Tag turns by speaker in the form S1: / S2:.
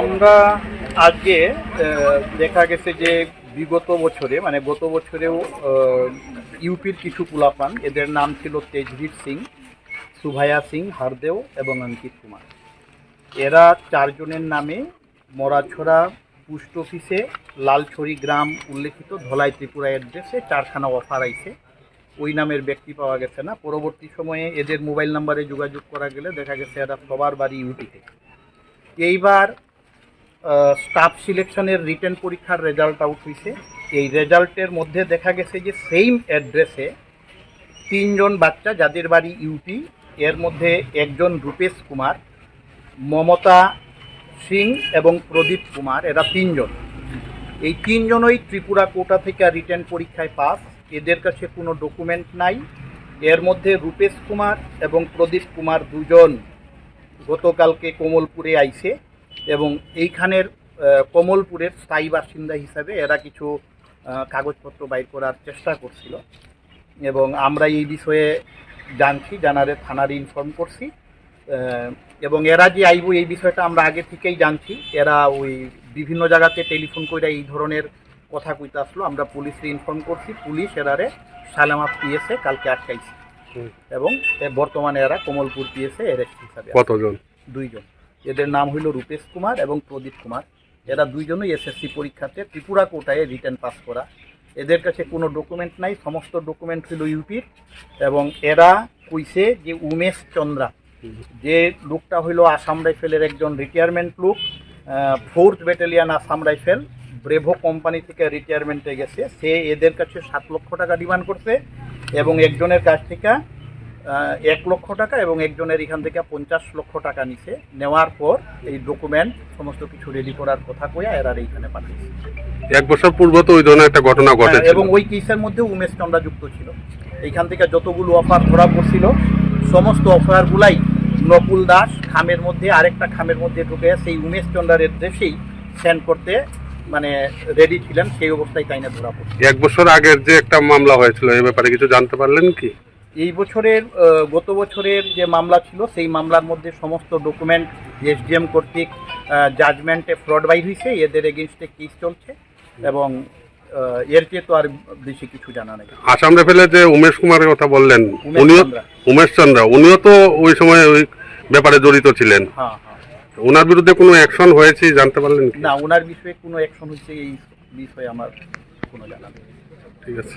S1: আমরা আজকে দেখা গেছে যে বিগত বছরে মানে গত বছরেও ইউপির কিছু কুলাপান এদের নাম ছিল তেজভীর সিং, সুভায়া সিং, হারদেও এবং অঙ্কিত কুমার। এরা চারজনের নামে মরাছড়া পোস্ট অফিসে লালছড়ি গ্রাম উল্লেখিত ধলাই ত্রিপুরা অ্যাড্রেসে চারখানা অফার আইছে। ওই নামের ব্যক্তি পাওয়া গেছে না। পরবর্তী সময়ে এদের মোবাইল নাম্বারে যোগাযোগ করা গেলে দেখা গেছে এরা সবার বাড়ি ইউপিতে এইবার স্টাফ সিলেকশনের রিটেন পরীক্ষার রেজাল্ট আউট হয়েছে এই রেজাল্টের মধ্যে দেখা গেছে যে সেম অ্যাড্রেসে তিনজন বাচ্চা, যাদের বাড়ি ইউপি এর মধ্যে একজন রূপেশ কুমার, মমতা সিং এবং প্রদীপ কুমার, এরা তিনজন। এই তিনজনই ত্রিপুরা কোটা থেকে রিটেন পরীক্ষায় পাস এদের কাছে কোনো ডকুমেন্ট নাই। এর মধ্যে রূপেশ কুমার এবং প্রদীপ কুমার দুজন গতকালকে কোমলপুরে আইছে। এবং এইখানের কমলপুরের স্থায়ী বাসিন্দা হিসাবে এরা কিছু কাগজপত্র বাইর করার চেষ্টা করছিল। এবং আমরা এই বিষয়ে জানছি জানারে থানার ইনফর্ম করছি। এবং এরা যে আইব এই বিষয়টা আমরা আগে থেকেই জানছি। এরা ওই বিভিন্ন জায়গাতে টেলিফোন করে এই ধরনের কথা কইতে আসলো। আমরা পুলিশে ইনফর্ম করছি। পুলিশ এরারে সালামা পিএসে কালকে আটকাইছে। এবং বর্তমানে এরা কমলপুর পিএসে অ্যারেস্ট হিসাবে
S2: কতজন?
S1: দুইজন। এদের নাম হইল রূপেশ কুমার এবং প্রদীপ কুমার। এরা দুইজনই এসএসসি পরীক্ষাতে ত্রিপুরা কোটায় রিটার্ন পাস করা। এদের কাছে কোনো ডকুমেন্ট নাই, সমস্ত ডকুমেন্ট হইল ইউপির এবং এরা কইছে যে উমেশ চন্দ্রা, যে লোকটা হইল আসাম রাইফেলের একজন রিটায়ারমেন্ট লোক fourth battalion Assam rifle, bravo company থেকে রিটায়ারমেন্টে গেছে। সে এদের কাছে সাত লক্ষ টাকা ডিমান্ড করছে এবং একজনের কাছ থেকে এক লক্ষ টাকা এবং একজনের এখান থেকে পঞ্চাশ লক্ষ টাকা নিছে। নেওয়ার পর এই ডকুমেন্ট সমস্ত কিছু রেডি করার কথা কইয়া এরা এইখানে পাঠিয়েছে
S2: এক বছর পূর্ব তো ওই ধরনের একটা ঘটনা
S1: হ্যাঁ,
S2: ঘটেছে
S1: এবং ওই কেসের মধ্যে উমেশ চন্দ্রা যুক্ত ছিল। এইখান থেকে যতগুলো অফার ধরা পড়ছিল সমস্ত অফারগুলাই নকুল দাস খামের মধ্যে আরেকটা খামের মধ্যে ঢুকে সেই উমেশ চন্দ্রার দেশেই সেন্ড করতে মানে রেডি ছিলেন সেই অবস্থায় তাই না ধরা পড়ছে।
S2: এক বছর আগের যে একটা মামলা হয়েছিল এই ব্যাপারে কিছু জানতে পারলেন কি?
S1: এই বছরের গত বছরের যে মামলা ছিল সেই মামলার মধ্যে সমস্ত ডকুমেন্ট এসডিএম কর্তৃক জাজমেন্টে ফ্রড বাইর হয়েছে এদের এগেনস্টে কেস চলছে এবং এর চেয়ে তো আর বেশি কিছু জানা নেই।
S2: আসাম রাইফেলের যে উমেশ কুমারের কথা বললেন উনিও
S1: চন্দ্রা।
S2: উমেশ চন্দ্রা উনিও তো ওই সময় ওই ব্যাপারে জড়িত ছিলেন।
S1: হ্যাঁ হ্যাঁ।
S2: ওনার বিরুদ্ধে কোনো অ্যাকশন হয়েছে জানতে পারলেন কি?
S1: না ওনার বিষয়ে কোনো অ্যাকশন হচ্ছে এই বিষয়ে আমার কোনো জানা নেই।
S2: ঠিক আছে।